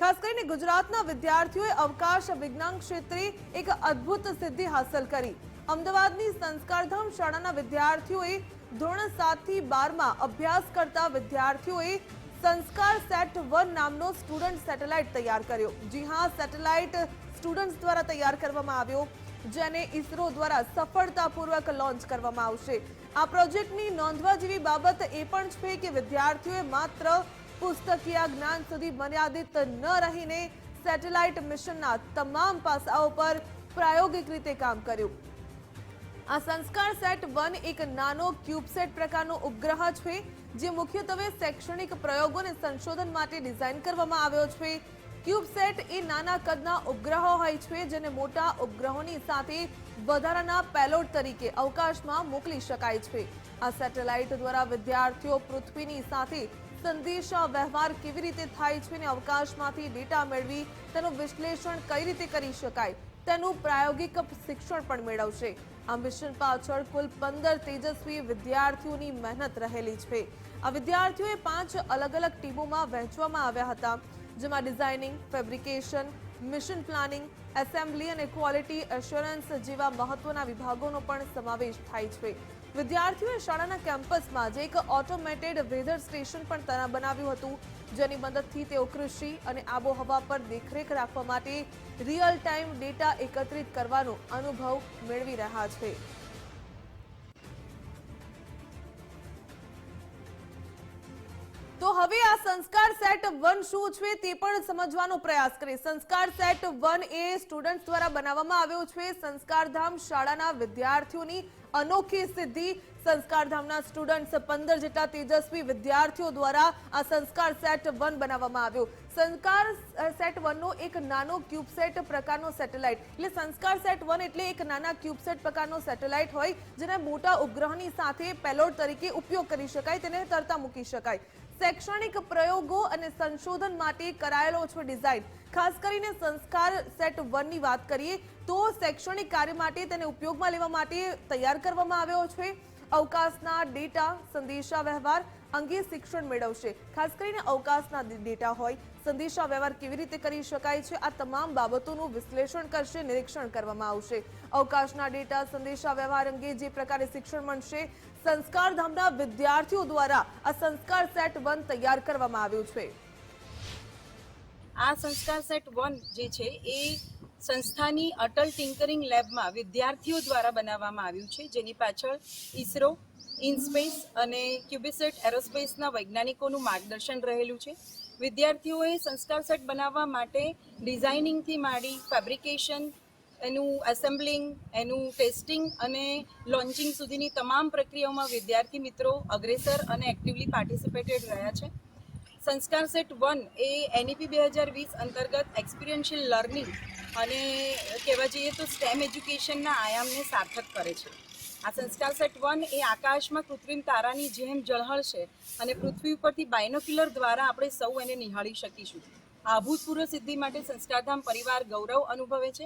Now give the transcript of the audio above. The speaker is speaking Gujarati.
ખાસ કરીને ગુજરાતના વિદ્યાર્થીઓએ અવકાશ વિજ્ઞાન ક્ષેત્રે એક અદ્ભુત સિદ્ધિ હાંસલ કરી. અમદાવાદની સંસ્કારધામ શાળાના વિદ્યાર્થીઓએ ધોરણ સાતથી બારમાં અભ્યાસ કરતા વિદ્યાર્થીઓએ સંસ્કાર સેટ વન નામનો સ્ટુડન્ટ સેટેલાઇટ તૈયાર કર્યો. જી હા, સેટેલાઇટ સ્ટુડન્ટ્સ દ્વારા તૈયાર કરવામાં આવ્યો, જેને ઇસરો દ્વારા સફળતાપૂર્વક લોન્ચ કરવામાં આવશે. આ પ્રોજેક્ટની નોંધવા જેવી બાબત એ પણ છે કે વિદ્યાર્થીઓએ માત્ર પુસ્તકીય જ્ઞાન સુધી મર્યાદિત ન રહીને સેટેલાઇટ મિશનના તમામ પાસાઓ પર પ્રાયોગિક રીતે કામ કર્યું. આ સંસ્કાર સેટ વન એક નાનો ક્યુબસેટ પ્રકારનો ઉપગ્રહ છે, જે મુખ્યત્વે શૈક્ષણિક પ્રયોગો અને સંશોધન માટે ડિઝાઇન કરવામાં આવ્યો છે. ક્યુબસેટ એ નાના કદના ઉપગ્રહો હોય છે, જેને મોટા ઉપગ્રહોની સાથે વધારાના પેલોટ તરીકે અવકાશમાં મોકલી શકાય છે. આ સેટેલાઇટ દ્વારા વિદ્યાર્થીઓ પૃથ્વીની સાથે સંદેશા વ્યવહાર કેવી રીતે થાય છે અને અવકાશમાંથી ડેટા મેળવી તેનું વિશ્લેષણ કઈ રીતે કરી શકાય તેનું પ્રાયોગિક શિક્ષણ પણ મેળવશે. આ મિશન પાછળ કુલ પંદર તેજસ્વી વિદ્યાર્થીઓની મહેનત રહેલી છે. આ વિદ્યાર્થીઓએ પાંચ અલગ અલગ ટીમોમાં વહેંચવામાં આવ્યા હતા, જેમાં designing, fabrication mission planning, assembly અને ક્વોલિટી એશ્યોરન્સ જેવા મહત્વના વિભાગોનો પણ સમાવેશ થાય છે. વિદ્યાર્થીઓએ શાળાના કેમ્પસમાં જ એક ઓટોમેટેડ વેધર સ્ટેશન પણ બનાવ્યું હતું, જેની મદદથી તેઓ કૃષિ અને આબોહવા પર દેખરેખ રાખવા માટે રિયલ ટાઈમ ડેટા એકત્રિત કરવાનો અનુભવ મેળવી રહ્યા છે. તો હવે આ સંસ્કાર સેટ વન શું છે તે પણ સમજવાનો પ્રયાસ કરીએ. સંસ્કાર સેટ વન એ સ્ટુડન્ટ્સ દ્વારા બનાવવામાં આવ્યો છે. સંસ્કારધામ શાળાના વિદ્યાર્થીઓની અનોખી સિદ્ધિ. સંસ્કારધામના સ્ટુડન્ટ્સ પંદર જેટલા તેજસ્વી વિદ્યાર્થીઓ દ્વારા આ સંસ્કાર સેટ વન બનાવવામાં આવ્યો. સંસ્કાર સેટ વનનો એક નાનો ક્યુબસેટ પ્રકારનો સેટેલાઇટ. એટલે સંસ્કાર સેટ વન એટલે એક નાના ક્યુબસેટ પ્રકારનો સેટેલાઇટ હોય, જેને મોટા ઉપગ્રહની સાથે પેલોડ તરીકે ઉપયોગ કરી શકાય, તેને તરતા મૂકી શકાય. શૈક્ષણિક પ્રયોગો અને સંશોધન માટે કરાયેલો છે ડિઝાઇન ખાસ કરીને સંસ્કાર સેટ વનની વાત કરીએ તો શૈક્ષણિક કાર્ય માટે તેને ઉપયોગમાં લેવા માટે તૈયાર કરવામાં આવ્યો છે. અવકાશના ડેટા, સંદેશા વ્યવહાર અંગે શિક્ષણ મેળવશે. ખાસ કરીને અવકાશના ડેટા હોય, સંદેશા વ્યવહાર કેવી રીતે કરી શકાય છે, આ તમામ બાબતોનું વિશ્લેષણ કરશે, નિરીક્ષણ કરવામાં આવશે. અવકાશના ડેટા, સંદેશા વ્યવહાર અંગે જે પ્રકારે શિક્ષણ મળશે સંસ્કારધામના વિદ્યાર્થીઓ દ્વારા આ સંસ્કાર સેટ વન તૈયાર કરવામાં આવ્યું છે. આ સંસ્કાર સેટ વન જે છે એ સંસ્થાની અટલ ટિંકરિંગ લેબમાં વિદ્યાર્થીઓ દ્વારા બનાવવામાં આવ્યું છે. જેની પાછળ ઇસરો, ઇનસ્પેસ અને ક્યુબિસેટ એરોસ્પેસના વૈજ્ઞાનિકોનું માર્ગદર્શન રહેલું છે. વિદ્યાર્થીઓએ સંસ્કાર સેટ બનાવવા માટે ડિઝાઇનિંગથી માંડી ફેબ્રિકેશન, એનું એસેમ્બલિંગ, એનું ટેસ્ટિંગ અને લોન્ચિંગ સુધીની તમામ પ્રક્રિયાઓમાં વિદ્યાર્થી મિત્રો અગ્રેસર અને એક્ટિવલી પાર્ટિસિપેટેડ રહ્યા છે. સંસ્કાર સેટ વન એ એનઈપી બે હજાર વીસ અંતર્ગત એક્સપિરિયન્શિયલ લર્નિંગ અને કહેવા જઈએ તો સ્ટેમ એજ્યુકેશનના આયામને સાર્થક કરે છે. આ સંસ્કાર સેટ વન એ આકાશમાં કૃત્રિમ તારાની જેમ ઝળહળશે અને પૃથ્વી ઉપરથી બાયનોક્યુલર દ્વારા આપણે સૌ એને નિહાળી શકીશું. આ અભૂતપૂર્વ સિદ્ધિ માટે સંસ્કારધામ પરિવાર ગૌરવ અનુભવે છે.